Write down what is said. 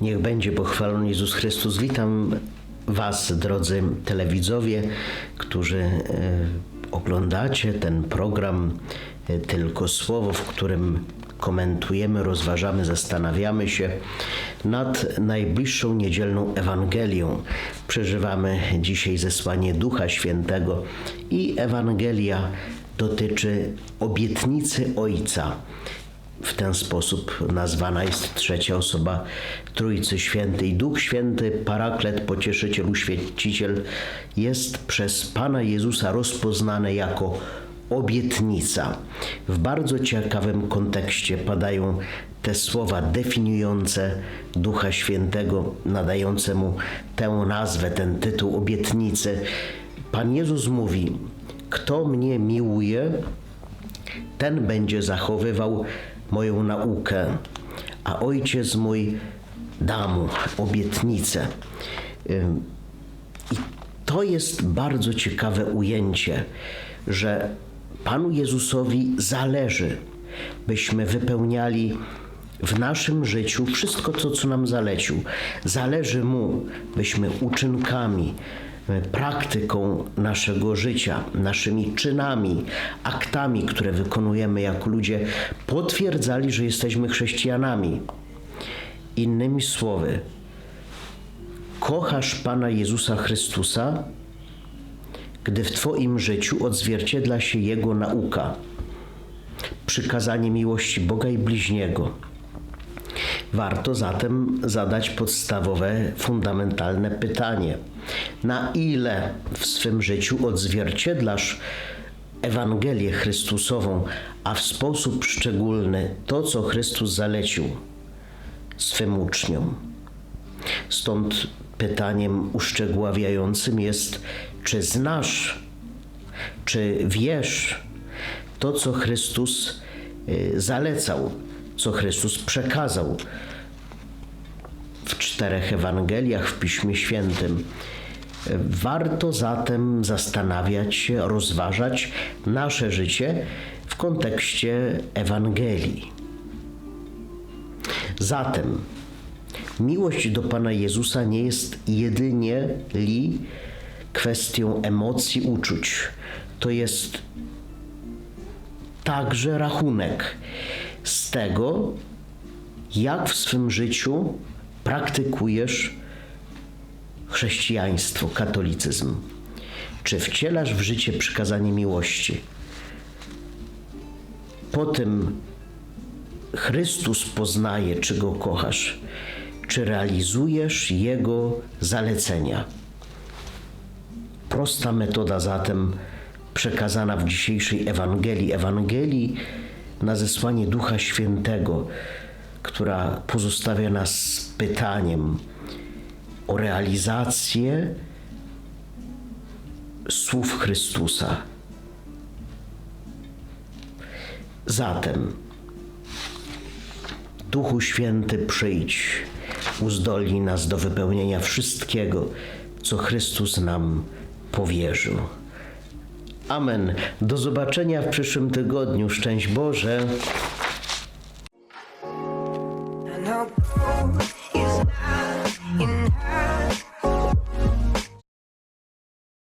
Niech będzie pochwalony Jezus Chrystus. Witam Was, drodzy telewidzowie, którzy e, oglądacie ten program e, Tylko Słowo, w którym komentujemy, rozważamy, zastanawiamy się nad najbliższą niedzielną Ewangelią. Przeżywamy dzisiaj zesłanie Ducha Świętego i Ewangelia dotyczy obietnicy Ojca. W ten sposób nazwana jest trzecia osoba Trójcy Świętej. Duch Święty, Paraklet, Pocieszyciel, Uświęciciel jest przez Pana Jezusa rozpoznany jako obietnica. W bardzo ciekawym kontekście padają te słowa definiujące Ducha Świętego, nadające mu tę nazwę, ten tytuł obietnicy. Pan Jezus mówi: Kto mnie miłuje, ten będzie zachowywał moją naukę, a ojciec mój da mu obietnicę. I to jest bardzo ciekawe ujęcie, że Panu Jezusowi zależy, byśmy wypełniali w naszym życiu wszystko to, co nam zalecił. Zależy Mu, byśmy uczynkami, praktyką naszego życia, naszymi czynami, aktami, które wykonujemy jako ludzie, potwierdzali, że jesteśmy chrześcijanami. Innymi słowy, kochasz Pana Jezusa Chrystusa, gdy w Twoim życiu odzwierciedla się Jego nauka, przykazanie miłości Boga i bliźniego. Warto zatem zadać podstawowe, fundamentalne pytanie: na ile w swym życiu odzwierciedlasz Ewangelię Chrystusową, a w sposób szczególny to, co Chrystus zalecił swym uczniom? Stąd pytaniem uszczegóławiającym jest, czy znasz, czy wiesz to, co Chrystus y, zalecał, co Chrystus przekazał w czterech Ewangeliach w Piśmie Świętym. Warto zatem zastanawiać się, rozważać nasze życie w kontekście Ewangelii. Zatem miłość do Pana Jezusa nie jest jedynie li kwestią emocji, uczuć. To jest także rachunek z tego, jak w swym życiu praktykujesz chrześcijaństwo, katolicyzm. Czy wcielasz w życie przykazanie miłości? Po tym Chrystus poznaje, czy go kochasz, czy realizujesz jego zalecenia. Prosta metoda zatem przekazana w dzisiejszej Ewangelii, Ewangelii na zesłanie Ducha Świętego, która pozostawia nas z pytaniem o realizację słów Chrystusa. Zatem, Duchu Święty, przyjdź, uzdolnij nas do wypełnienia wszystkiego, co Chrystus nam powierzył. Amen. Do zobaczenia w przyszłym tygodniu. Szczęść Boże. I know.